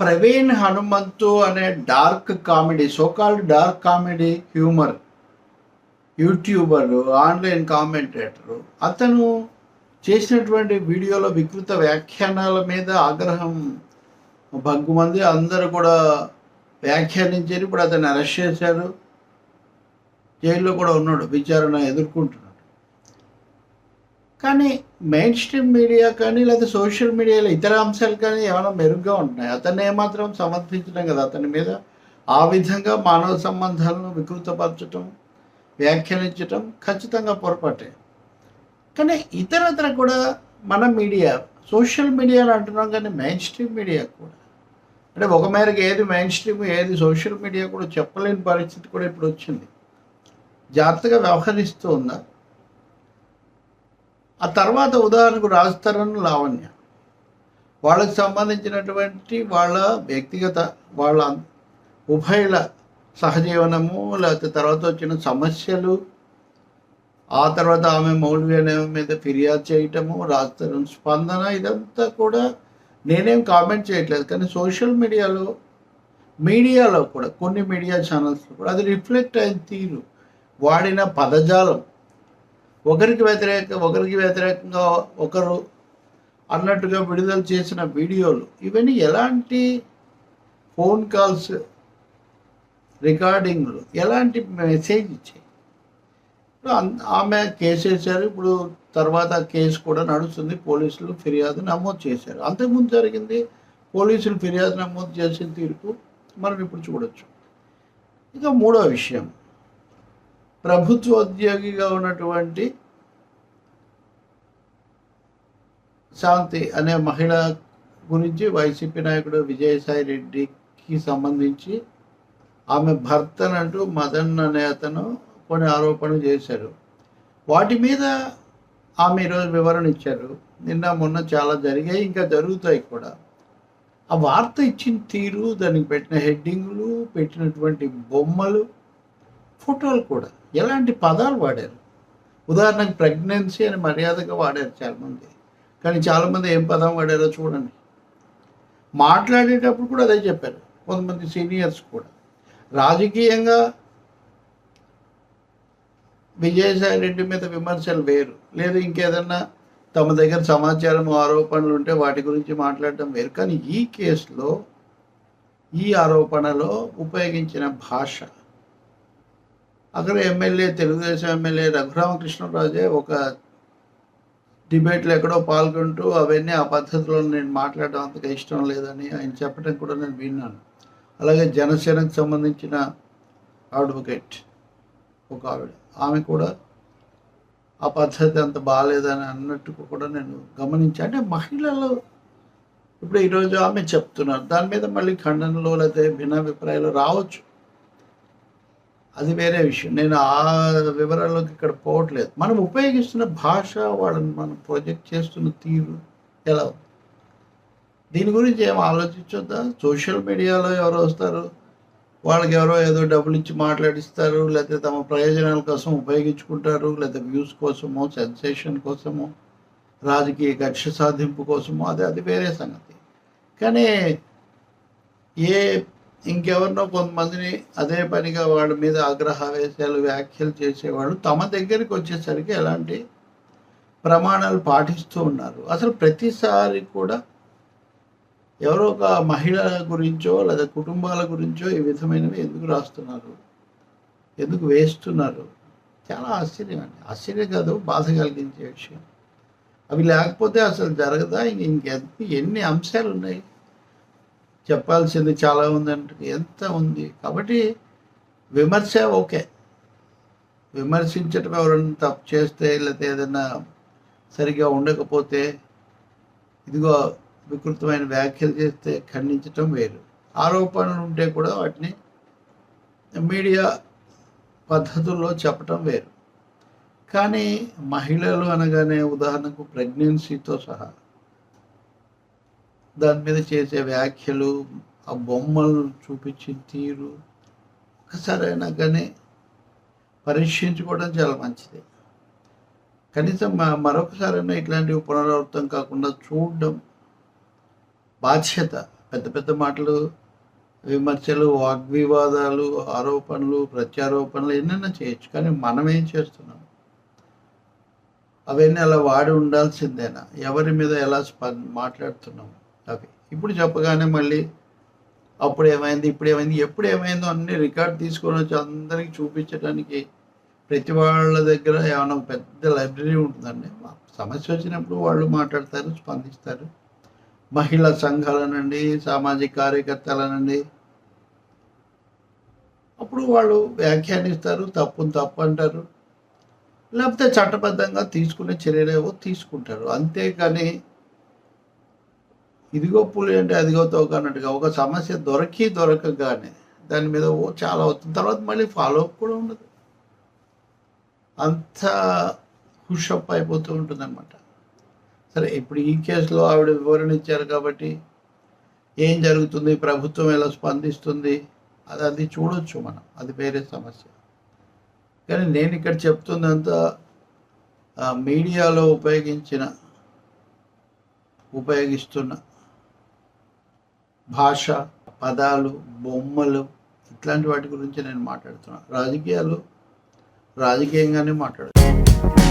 ప్రవీణ్ హనుమంతు అనే dark comedy so called dark comedy humour youtuber online commentator అతను చేసినటువంటి వీడియోలో వికృత వ్యాఖ్యానాల మీద ఆగ్రహం భగ్గుమంది అందరూ కూడా వ్యాఖ్యానించారు. ఇప్పుడు అతన్ని అరెస్ట్ చేశారు. జైల్లో కూడా ఉన్నాడు. విచారణ ఎదుర్కొంటున్నాడు. కానీ మెయిన్ స్ట్రీమ్ మీడియా కానీ లేదా సోషల్ మీడియాలో ఇతర అంశాలు కానీ ఏమైనా మెరుగ్గా ఉంటున్నాయి? అతన్ని ఏమాత్రం సమర్థించడం కదా అతని మీద? ఆ విధంగా మానవ సంబంధాలను వికృతపరచటం వ్యాఖ్యానించటం ఖచ్చితంగా పొరపాటే. కానీ ఇతరత్ర కూడా మన మీడియా సోషల్ మీడియాలో అంటున్నాం కానీ మెయిన్ స్ట్రీమ్ మీడియా కూడా. అంటే ఒక మేరకు ఏది మెయిన్ స్ట్రీమ్ ఏది సోషల్ మీడియా కూడా చెప్పలేని పరిస్థితి కూడా ఇప్పుడు వచ్చింది. జాగ్రత్తగా వ్యవహరిస్తూ ఉందా? ఆ తర్వాత ఉదాహరణకు రాజతరణ్ లావణ్య. వాళ్ళకి సంబంధించినటువంటి వాళ్ళ వ్యక్తిగత వాళ్ళ ఉభయల సహజీవనము లేకపోతే తర్వాత వచ్చిన సమస్యలు ఆ తర్వాత ఆమె మౌల్వి అనే మీద ఫిర్యాదు చేయటము రాజతరణ్ స్పందన ఇదంతా కూడా నేనేం కామెంట్ చేయట్లేదు. కానీ సోషల్ మీడియాలో మీడియాలో కూడా కొన్ని మీడియా ఛానల్స్లో కూడా అది రిఫ్లెక్ట్ అయిన తీరు. వాడిన పదజాలం ఒకరికి వ్యతిరేక ఒకరికి వ్యతిరేకంగా ఒకరు అన్నట్టుగా విడుదల చేసిన వీడియోలు ఇవన్నీ ఎలాంటి ఫోన్ కాల్స్ రికార్డింగ్లు ఎలాంటి మెసేజ్ ఇచ్చాయి? ఇప్పుడు ఆమె కేసు వేశారు ఇప్పుడు తర్వాత కేసు కూడా నడుస్తుంది పోలీసులు ఫిర్యాదు నమోదు చేశారు. అంతకుముందు జరిగింది పోలీసులు ఫిర్యాదు నమోదు చేసిన తీర్పు మనం ఇప్పుడు చూడొచ్చు. ఇక మూడో విషయం ప్రభుత్వ ఉద్యోగిగా ఉన్నటువంటి శాంతి అనే మహిళ గురించి వైసీపీ నాయకుడు విజయసాయి రెడ్డికి సంబంధించి ఆమె భర్తనంటూ మదన్ అనే అతను కొన్ని ఆరోపణలు చేశారు. వాటి మీద ఆమె ఈరోజు వివరణ ఇచ్చారు. నిన్న మొన్న చాలా జరిగాయి ఇంకా జరుగుతాయి కూడా. ఆ వార్త ఇచ్చిన తీరు దానికి పెట్టిన హెడ్డింగులు పెట్టినటువంటి బొమ్మలు ఫోటోలు కూడా. ఎలాంటి పదాలు వాడారు? ఉదాహరణకు ప్రెగ్నెన్సీ అని మర్యాదగా వాడారు చాలామంది. కానీ చాలామంది ఏం పదం వాడారో చూడండి. మాట్లాడేటప్పుడు కూడా అదే చెప్పారు. కొంతమంది సీనియర్స్ కూడా. రాజకీయంగా విజయసాయి రెడ్డి మీద విమర్శలు వేరు. లేదు ఇంకేదన్నా తమ దగ్గర సమాచారం ఆరోపణలు ఉంటే వాటి గురించి మాట్లాడటం వేరు. కానీ ఈ కేసులో ఈ ఆరోపణలో ఉపయోగించిన భాష అక్కడ ఎమ్మెల్యే తెలుగుదేశం ఎమ్మెల్యే రఘురామకృష్ణరాజే ఒక డిబేట్లో ఎక్కడో పాల్గొంటూ అవన్నీ ఆ పద్ధతిలో నేను మాట్లాడడం అంతగా ఇష్టం లేదని ఆయన చెప్పడం కూడా నేను విన్నాను. అలాగే జనసేనకు సంబంధించిన అడ్వకేట్ ఒక ఆవిడ. ఆమె కూడా ఆ పద్ధతి అంత బాగాలేదని అన్నట్టు కూడా నేను గమనించాను. అంటే మహిళలు ఇప్పుడు ఈరోజు ఆమె చెప్తున్నారు. దాని మీద మళ్ళీ ఖండనలో లేకపోతే భిన్నాభిప్రాయాలు రావచ్చు. అది వేరే విషయం. నేను ఆ వివరాల్లోకి ఇక్కడ పోవట్లేదు. మనం ఉపయోగిస్తున్న భాష వాళ్ళని మనం ప్రొజెక్ట్ చేస్తున్న తీరు ఎలా దీని గురించి ఏం ఆలోచించొద్దా? సోషల్ మీడియాలో ఎవరు వస్తారు. వాళ్ళకి ఎవరో ఏదో డబ్బులు ఇచ్చి మాట్లాడిస్తారు. లేకపోతే తమ ప్రయోజనాల కోసం ఉపయోగించుకుంటారు. లేకపోతే వ్యూస్ కోసమో సెన్సేషన్ కోసమో రాజకీయ కక్ష సాధింపు కోసమో అది అది వేరే సంగతి. కానీ ఏ ఇంకెవరినో కొంతమందిని అదే పనిగా వాళ్ళ మీద ఆగ్రహావేశాలు వ్యాఖ్యలు చేసేవాళ్ళు తమ దగ్గరికి వచ్చేసరికి ఎలాంటి ప్రమాణాలు పాటిస్తూ ఉన్నారు. అసలు ప్రతిసారి కూడా ఎవరో ఒక మహిళల గురించో లేదా కుటుంబాల గురించో ఈ విధమైనవి ఎందుకు రాస్తున్నారు? ఎందుకు వేస్తున్నారు? చాలా ఆశ్చర్యం అండి. ఆశ్చర్యం కాదు బాధ కలిగించే విషయం. అవి లేకపోతే అసలు జరగదా? ఇంక ఇంకెంత ఎన్ని అంశాలు ఉన్నాయి చెప్పాల్సింది చాలా ఉందంటే ఎంత ఉంది? కాబట్టి విమర్శ ఓకే. విమర్శించటం ఎవరైనా తప్పు చేస్తే లేకపోతే ఏదైనా సరిగా ఉండకపోతే ఇదిగో వికృతమైన వ్యాఖ్యలు చేస్తే ఖండించటం వేరు. ఆరోపణలు ఉంటే కూడా వాటిని మీడియా పద్ధతుల్లో చెప్పటం వేరు. కానీ మహిళలు అనగానే ఉదాహరణకు ప్రెగ్నెన్సీతో సహా దాని మీద చేసే వ్యాఖ్యలు ఆ బొమ్మలు చూపించిన తీరు ఒకసారైనా కానీ పరీక్షించుకోవడం చాలా మంచిది. కనీసం మరొకసారైనా ఇట్లాంటివి పునరావృతం కాకుండా చూడడం బాధ్యత. పెద్ద పెద్ద మాటలు విమర్శలు వాగ్వివాదాలు ఆరోపణలు ప్రత్యారోపణలు ఎన్నైనా చేయొచ్చు. కానీ మనం ఏం చేస్తున్నాం? అవన్నీ అలా వాడి ఉండాల్సిందేనా? ఎవరి మీద ఎలా స్ప మాట్లాడుతున్నాం? ఓకే. ఇప్పుడు చెప్పగానే మళ్ళీ అప్పుడు ఏమైంది ఇప్పుడు ఏమైంది ఎప్పుడు ఏమైందో అన్ని రికార్డ్ తీసుకొని వచ్చి అందరికి చూపించడానికి ప్రతి వాళ్ళ దగ్గర ఏమైనా పెద్ద లైబ్రరీ ఉంటుందండి. సమస్య వచ్చినప్పుడు వాళ్ళు మాట్లాడతారు స్పందిస్తారు. మహిళా సంఘాలనండి సామాజిక కార్యకర్తలనండి. అప్పుడు వాళ్ళు వ్యాఖ్యానిస్తారు తప్పును తప్పు అంటారు. లేకపోతే చట్టబద్ధంగా తీసుకునే చర్యలేవో తీసుకుంటారు. అంతేకాని ఇదిగో పులి అంటే అదిగో తోక అన్నట్టుగా ఒక సమస్య దొరికి దొరకగానే దాని మీద ఓ చాలా అవుతుంది తర్వాత మళ్ళీ ఫాలో అప్ కూడా ఉండదు. అంత హుషప్ అయిపోతూ ఉంటుంది అనమాట సరే ఇప్పుడు ఈ కేసులో ఆవిడ వివరణ ఇచ్చారు కాబట్టి ఏం జరుగుతుంది? ప్రభుత్వం ఎలా స్పందిస్తుంది? అది అది చూడొచ్చు మనం. అది వేరే సమస్య. కానీ నేను ఇక్కడ చెప్తుందంతా మీడియాలో ఉపయోగించిన ఉపయోగిస్తున్న భాష పదాలు బొమ్మలు ఇట్లాంటి వాటి గురించి నేను మాట్లాడుతున్నాను రాజకీయాలు రాజకీయంగానే మాట్లాడుతున్నాను